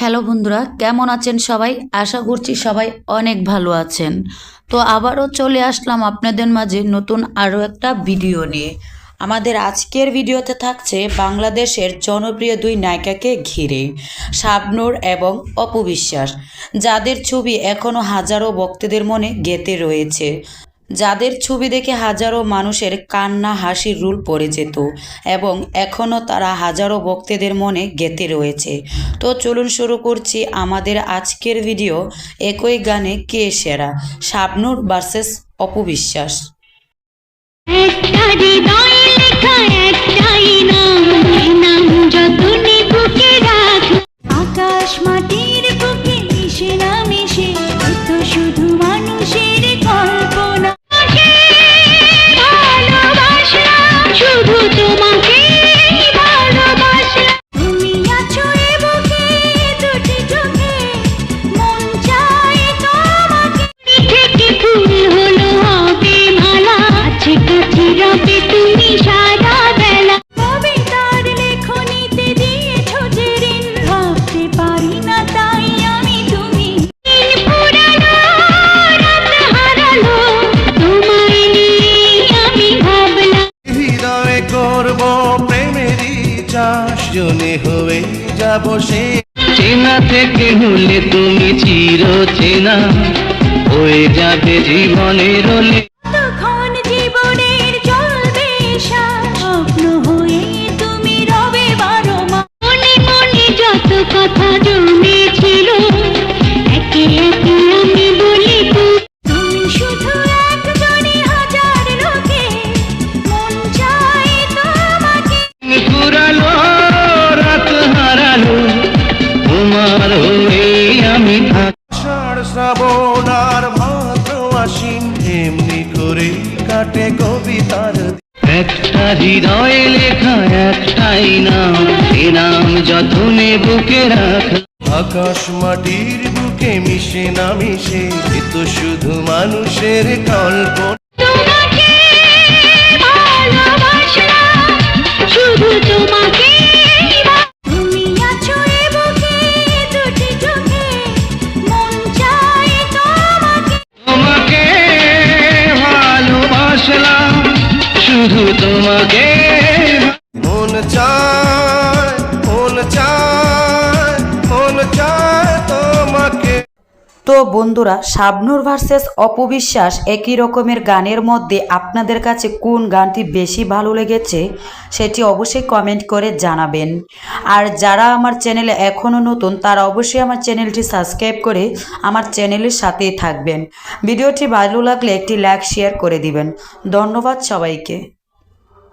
Hello বন্ধুরা, কেমন আছেন সবাই? আশা করছি সবাই অনেক ভালো আছেন। তো আবারও চলে আসলাম আপনাদের মাঝে নতুন আরও একটা ভিডিও নিয়ে। আমাদের আজকের ভিডিওতে থাকছে বাংলাদেশের জনপ্রিয় দুই নায়িকাকে ঘিরে, শাবনূর এবং অপবিশ্বাস যাদের ছবি এখনও হাজারো ভক্তদের মনে গেঁথে রয়েছে। যাদের ছবি দেখে হাজারো মানুষের কান্না হাসির রুল পড়ে যেত এবং এখনও তারা হাজারো ভক্তদের মনে গেঁথে রয়েছে। তো চলুন শুরু করছি আমাদের আজকের ভিডিও। একই গানে কে সেরা? শাবনূর ভার্সেস অপবিশ্বাস একটা একটাই নাম। চাষ জনে হয়ে যাব সে। চেনা থেকে হলে তুমি চির চেনা হয়ে যাবে জীবনের আশ্বিন এমনি করে কাটে কবিতার একটা হৃদয়ে লেখা একটাই নাম এ নাম যতনে বুকে রাখ। আকাশ মাটির বুকে মিশে না মিশে এ তো শুধু মানুষের কল্পনা শুধু তোমাকে। মন চায় মন চায় মন চায় তোমাকে। তো বন্ধুরা শাবনূর ভার্সেস অপবিশ্বাস একই রকমের গানের মধ্যে আপনাদের কাছে কোন গানটি বেশি ভালো লেগেছে সেটি অবশ্যই কমেন্ট করে জানাবেন। আর যারা আমার চ্যানেলে এখনও নতুন তারা অবশ্যই আমার চ্যানেলটি সাবস্ক্রাইব করে আমার চ্যানেলের সাথেই থাকবেন। ভিডিওটি ভালো লাগলে একটি লাইক শেয়ার করে দিবেন। ধন্যবাদ সবাইকে।